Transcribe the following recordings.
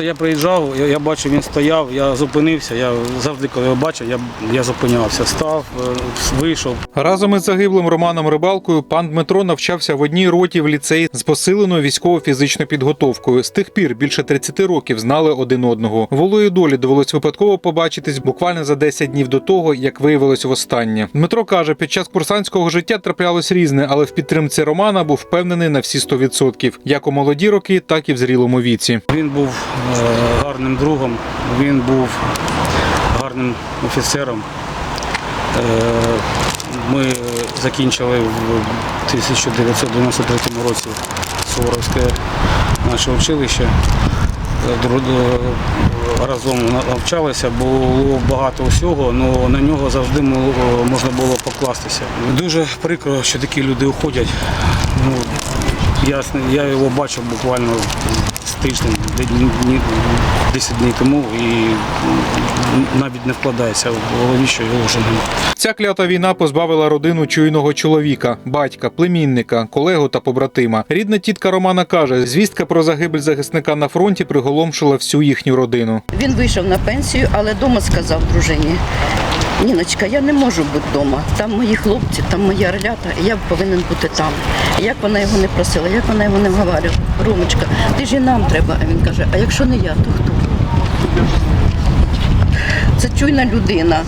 Просто я приїжджав, я, я бачив, він стояв, я зупинився. Я завжди, коли його бачив, я, я зупинявся. Став, е, вийшов. Разом із загиблим Романом Рибалкою пан Дмитро навчався в одній роті в ліцеї з посиленою військово-фізичною підготовкою. З тих пір більше 30 років знали один одного. Волої долі довелось випадково побачитись буквально за 10 днів до того, як виявилось востаннє. Дмитро каже, під час курсантського життя траплялось різне, але в підтримці Романа був впевнений на всі 100%. як у молоді роки, так і в зрілому віці. Він був гарним другом, він був гарним офіцером. Е, ми закінчили в 1993 році Суворовське наше училище. Е, е, Разом навчалися, було багато усього, але на нього завжди можна було покластися. Дуже прикро, що такі люди уходять. Ну, Ясно, я його бачив буквально з тиждень, 10 днів тому і навіть не вкладається в голові, що його вже немає. Ця клята війна позбавила родину чуйного чоловіка, батька, племінника, колегу та побратима. Рідна тітка Романа каже, звістка про загибель захисника на фронті приголомшила всю їхню родину. Він вийшов на пенсію, але вдома сказав дружині. Ніночка, я не можу бути вдома. Там мої хлопці, там мої орлята, я повинен бути там. Як вона його не просила, як вона його не вговорювала. Ромочка, ти ж і нам треба. А він каже, а якщо не я, то хто? Це чуйна людина,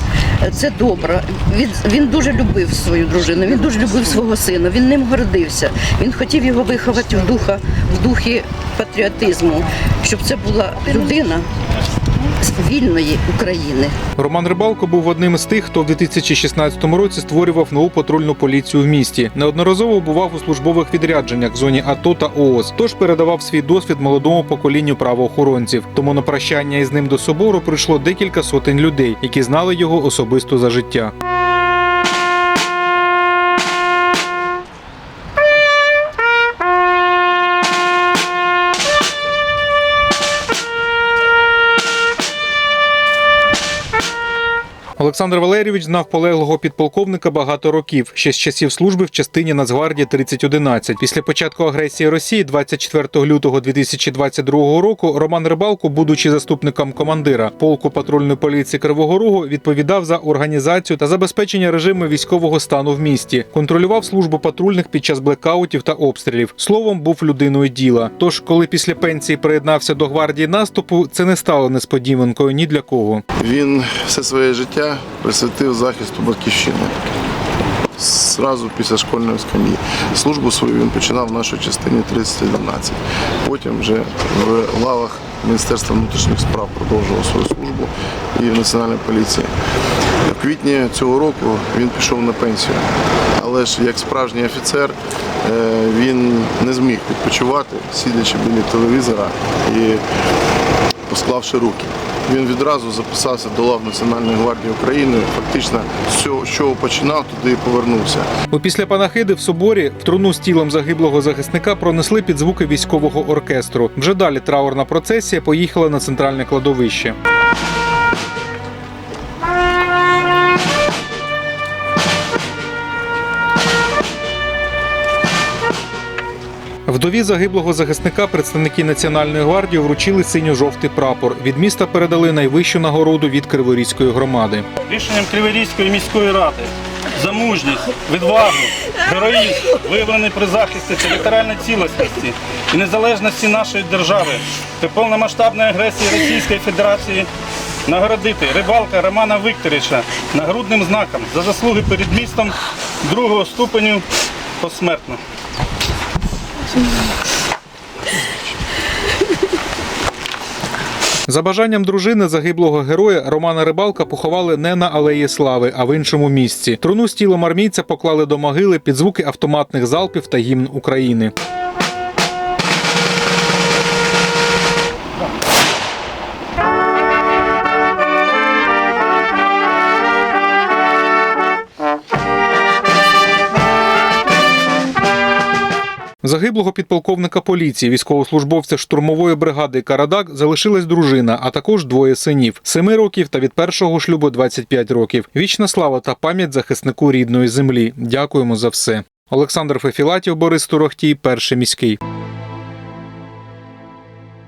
це добра. Він, він дуже любив свою дружину, він дуже любив свого сина, він ним гордився. Він хотів його виховати в, духа, в духі патріотизму, щоб це була людина вільної України. Роман Рибалко був одним з тих, хто в 2016 році створював нову патрульну поліцію в місті. Неодноразово бував у службових відрядженнях в зоні АТО та ООС, тож передавав свій досвід молодому поколінню правоохоронців. Тому на прощання із ним до собору прийшло декілька сотень людей, які знали його особисто за життя. Олександр Валерійович знав полеглого підполковника багато років, ще з часів служби в частині Нацгвардії 3011. Після початку агресії Росії 24 лютого 2022 року Роман Рибалко, будучи заступником командира полку патрульної поліції Кривого Рогу, відповідав за організацію та забезпечення режиму військового стану в місті, контролював службу патрульних під час блекаутів та обстрілів. Словом, був людиною діла. Тож, коли після пенсії приєднався до гвардії наступу, це не стало несподіванкою ні для кого. Він все своє життя присвятив захисту батьківщини. Зразу після школьної скам'ї. Службу свою він починав в нашій частині 3011. Потім вже в лавах Міністерства внутрішніх справ продовжував свою службу і в Національній поліції. В квітні цього року він пішов на пенсію. Але ж як справжній офіцер е, він не зміг відпочивати, сидячи біля телевізора і посклавши руки. Він відразу записався до лав Національної гвардії України. Фактично, цього, з починав, туди і повернувся. У після панахиди в соборі в труну з тілом загиблого захисника пронесли під звуки військового оркестру. Вже далі траурна процесія поїхала на центральне кладовище. Вдові загиблого захисника представники Національної гвардії вручили синьо-жовтий прапор. Від міста передали найвищу нагороду від Криворізької громади. Рішенням Криворізької міської ради за мужність, відвагу, героїзм, виявлений при захисті територіальної цілісності і незалежності нашої держави при повномасштабної агресії Російської Федерації нагородити рибалка Романа Вікторовича нагрудним знаком за заслуги перед містом другого ступеню посмертно. За бажанням дружини загиблого героя Романа Рибалка поховали не на алеї слави, а в іншому місці. Труну з тілом армійця поклали до могили під звуки автоматних залпів та гімн України. Загиблого підполковника поліції, військовослужбовця штурмової бригади Карадак залишилась дружина, а також двоє синів 7 років та від першого шлюбу 25 років. Вічна слава та пам'ять захиснику рідної землі. Дякуємо за все. Олександр Фефілатів, Борис Турохтій, перший міський.